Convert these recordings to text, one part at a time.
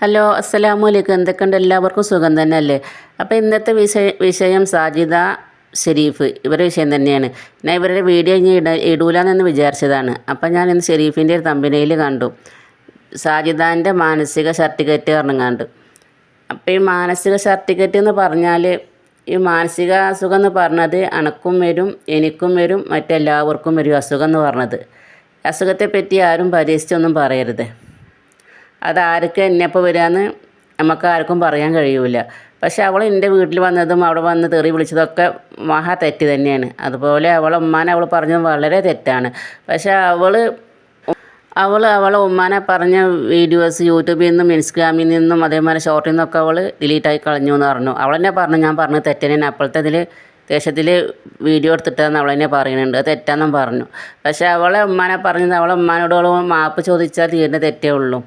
Hello അസ്സലാമു അലൈക്കും എന്തൊക്കെയുണ്ട്? എല്ലാവർക്കും സുഖം തന്നെ അല്ലേ അപ്പോൾ ഇന്നത്തെ വിഷയ വിഷയം സാജിദ ഷെരീഫ്. ഇവരുടെ വിഷയം തന്നെയാണ്. ഞാൻ ഇവരുടെ വീഡിയോ ഇനി ഇട ഇടൂലെന്ന് വിചാരിച്ചതാണ്. അപ്പോൾ ഞാൻ ഇന്ന് ഷെരീഫിന്റെ ഒരു തമ്പിനയിൽ കണ്ടു. സാജിദാന്റെ മാനസിക സർട്ടിഫിക്കറ്റ് പറഞ്ഞങ്ങാണ്ട്. അപ്പോൾ ഈ മാനസിക സർട്ടിഫിക്കറ്റ് എന്ന് പറഞ്ഞാൽ ഈ മാനസിക അസുഖം എന്ന് പറഞ്ഞത് അണക്കും വരും എനിക്കും വരും മറ്റെല്ലാവർക്കും വരും അസുഖം എന്ന് പറഞ്ഞത്. അസുഖത്തെ പറ്റി ആരും പരിഹസിച്ചൊന്നും പറയരുത്. അതാർക്ക് എന്നെപ്പോൾ വരികയെന്ന് നമുക്ക് ആർക്കും പറയാൻ കഴിയൂല. പക്ഷെ അവൾ എന്റെ വീട്ടിൽ വന്നതും അവിടെ വന്ന് തെറി വിളിച്ചതൊക്കെ മഹാ തെറ്റ് തന്നെയാണ്. അതുപോലെ അവളെ ഉമ്മാനെ അവൾ പറഞ്ഞത് വളരെ തെറ്റാണ്. പക്ഷെ അവൾ അവൾ അവളെ ഉമ്മാനെ പറഞ്ഞ വീഡിയോസ് യൂട്യൂബിൽ നിന്നും ഇൻസ്റ്റാഗ്രാമിൽ നിന്നും അതേമാതിരി ഷോർട്ടിൽ നിന്നൊക്കെ അവൾ ഡിലീറ്റായി കളഞ്ഞു എന്ന് പറഞ്ഞു. അവൾ തന്നെ പറഞ്ഞു ഞാൻ പറഞ്ഞത് തെറ്റനെ അപ്പോഴത്തെ ഇതിൽ ദേശത്തിൽ വീഡിയോ എടുത്തിട്ടാന്ന് അവൾ തന്നെ പറയുന്നുണ്ട്. അത് തെറ്റാന്നും പറഞ്ഞു. പക്ഷേ അവളെ ഉമ്മാനെ പറഞ്ഞത് അവളെ ഉമ്മാനോട് അവൾ മാപ്പ് ചോദിച്ചാൽ തീരുന്ന തെറ്റേ ഉള്ളൂ.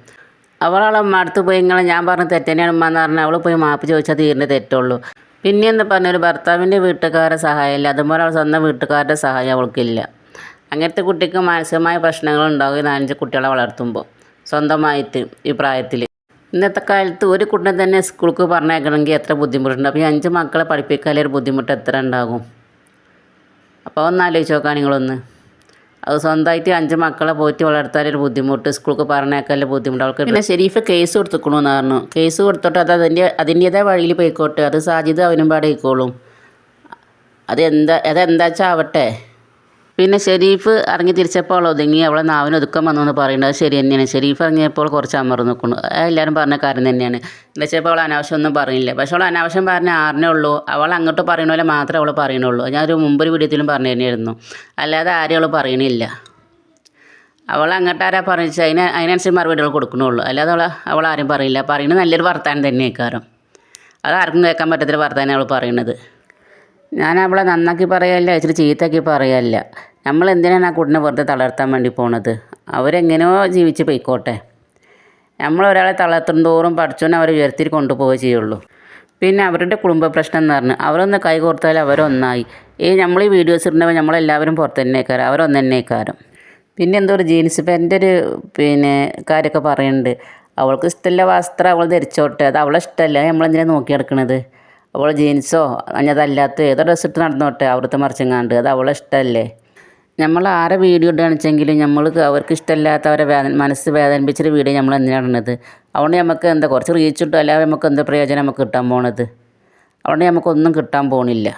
അവളവളെ അടുത്ത് പോയി ഇങ്ങനെ ഞാൻ പറഞ്ഞ തെറ്റന്നെയാണ് ഉമ്മ എന്ന് പറഞ്ഞാൽ അവൾ പോയി മാപ്പ് ചോദിച്ചാൽ തീരുന്ന തെറ്റുള്ളൂ. പിന്നെയെന്ന് പറഞ്ഞ ഒരു ഭർത്താവിന്റെ വീട്ടുകാരുടെ സഹായമില്ല. അതുപോലെ അവൾ സ്വന്തം വീട്ടുകാരുടെ സഹായം അവൾക്കില്ല. അങ്ങനത്തെ കുട്ടിക്ക് മാനസികമായ പ്രശ്നങ്ങൾ ഉണ്ടാകും നാലഞ്ച് കുട്ടികളെ വളർത്തുമ്പോൾ. സ്വന്തമായിട്ട് ഈ പ്രായത്തിൽ ഇന്നത്തെ കാലത്ത് ഒരു കുട്ടിനെ തന്നെ സ്കൂൾക്ക് പറഞ്ഞേക്കണമെങ്കിൽ എത്ര ബുദ്ധിമുട്ടുണ്ട്? അപ്പോൾ ഈ അഞ്ച് മക്കളെ പഠിപ്പിക്കാൻ ഒരു ബുദ്ധിമുട്ട് എത്ര ഉണ്ടാകും? അപ്പോൾ ഒന്ന് ആലോചിച്ച് നോക്കാം നിങ്ങളൊന്ന്. അത് സ്വന്തമായിട്ട് അഞ്ച് മക്കളെ പോറ്റി വളർത്താനൊരു ബുദ്ധിമുട്ട് സ്കൂൾക്ക് പറഞ്ഞേക്കല്ല ബുദ്ധിമുട്ട് അവൾക്ക് പിന്നെ ഷെരീഫ് കേസ് കൊടുത്തുക്കണമെന്ന് പറഞ്ഞു. കേസ് കൊടുത്തിട്ട് അത് അതിന്റെ അതിന്റേതായ വഴിയിൽ പോയിക്കോട്ടെ. അത് സാജിദ് അവനും പാടെ ആയിക്കോളും. അതെന്താ അതെന്താ വെച്ചാൽ പിന്നെ ഷെരീഫ് ഇറങ്ങി തിരിച്ചപ്പോൾ ഒതുങ്ങി. അവളെ നാവിന് ഒതുക്കം വന്നു എന്ന് പറയുന്നത് ശരി തന്നെയാണ്. ഷെരീഫ് ഇറങ്ങിയപ്പോൾ കുറച്ച് അമർന്ന് നിൽക്കുന്നു. എല്ലാവരും പറഞ്ഞ കാര്യം തന്നെയാണ്. എന്ന് അവൾ അനാവശ്യം ഒന്നും പറയില്ല പക്ഷെ അവൾ അനാവശ്യം പറഞ്ഞ ആറിനേ ഉള്ളൂ. അവൾ അങ്ങോട്ട് പറയുന്ന പോലെ മാത്രമേ അവൾ പറയണുള്ളൂ ഞാനൊരു മുമ്പൊരു വീഡിയോത്തിലും പറഞ്ഞു തന്നെയായിരുന്നു. അല്ലാതെ ആരും അവൾ പറയണില്ല. അവൾ അങ്ങോട്ട് ആരാ പറഞ്ഞാൽ അതിന് അതിനനുസരിച്ച് മറുപടികൾ കൊടുക്കണുള്ളൂ. അല്ലാതെ അവൾ അവൾ ആരും പറയില്ല. പറയുന്നത് നല്ലൊരു വർത്താനം തന്നെയാക്കാരം അത് ആർക്കും കേൾക്കാൻ പറ്റത്തില്ല വർത്താനം അവൾ പറയണത് ഞാൻ അവളെ നന്നാക്കി പറയല്ല ഇച്ചിരി ചീത്തയാക്കി പറയല്ല. നമ്മൾ എന്തിനാണ് ആ കുട്ടിനെ വെറുതെ തളർത്താൻ വേണ്ടി പോണത്? അവരെങ്ങനെയോ ജീവിച്ച് പോയിക്കോട്ടെ. നമ്മൾ ഒരാളെ തളർത്തുന്തോറും പഠിച്ചോനെ അവരെ ഉയർത്തി കൊണ്ടുപോവുകയേ ചെയ്യുള്ളൂ. പിന്നെ അവരുടെ കുടുംബ പ്രശ്നം എന്ന് പറഞ്ഞു അവരൊന്ന് കൈ കോർത്താൽ അവരൊന്നായി. ഈ നമ്മൾ ഈ വീഡിയോസ് ഇടുന്നവർ നമ്മളെല്ലാവരും പുറത്ത് തന്നെക്കാരം അവരൊന്ന് തന്നെക്കാരം പിന്നെ എന്തോ ഒരു ജീൻസ് പാന്റിന്റെ ഒരു പിന്നെ കാര്യമൊക്കെ പറയുന്നുണ്ട്. അവൾക്ക് ഇഷ്ടമില്ല വസ്ത്രം അവൾ ധരിച്ചോട്ടെ അത് അവളെ ഇഷ്ടമല്ല നമ്മളെന്തിനാണ് നോക്കി നടക്കണത് അവൾ ജീൻസോ അതല്ലാത്ത ഏതോ ഡ്രസ്സ് ഇട്ട് നടന്നോട്ടെ അവിടുത്തെ മറിച്ചെങ്ങാണ്ട്. അത് അവളെ ഇഷ്ടമല്ലേ നമ്മൾ ആരെ വീഡിയോ ഇടുകയാണെച്ചെങ്കിൽ നമ്മൾ അവർക്ക് ഇഷ്ടമില്ലാത്തവരെ വേദന മനസ്സ് വേദനിപ്പിച്ചൊരു വീഡിയോ നമ്മൾ എന്തിനാണ് ഇടുന്നത്? അതുകൊണ്ട് നമുക്ക് എന്താ കുറച്ച് റീച്ച് കിട്ടും അല്ലാതെ നമുക്ക് എന്താ പ്രയോജനം നമുക്ക് കിട്ടാൻ പോണത്? അതുകൊണ്ട് നമുക്കൊന്നും കിട്ടാൻ പോണില്ല.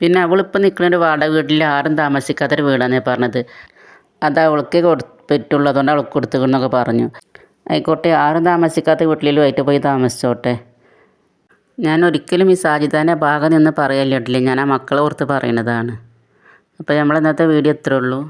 പിന്നെ അവളിപ്പോൾ നിൽക്കുന്ന ഒരു വാടക വീട്ടിൽ ആരും താമസിക്കാത്തൊരു വീടാണെന്ന് പറഞ്ഞത്. അത് അവൾക്ക് കൊടു പറ്റുള്ളൂ അതുകൊണ്ട് അവൾക്ക് കൊടുത്തുകൊണ്ടൊക്കെ പറഞ്ഞു. ആയിക്കോട്ടെ ആരും താമസിക്കാത്ത വീട്ടിലും ആയിട്ട് പോയി താമസിച്ചോട്ടെ. ഞാൻ ഒരിക്കലും ഈ സാജിദാന്റെ ഭാഗം നിന്ന് പറയല്ലേ ഞാൻ ആ മക്കളെ ഓർത്ത് പറയണതാണ്. അപ്പോൾ നമ്മൾ ഇന്നത്തെ വീഡിയോ ഇത്രേ ഉള്ളൂ.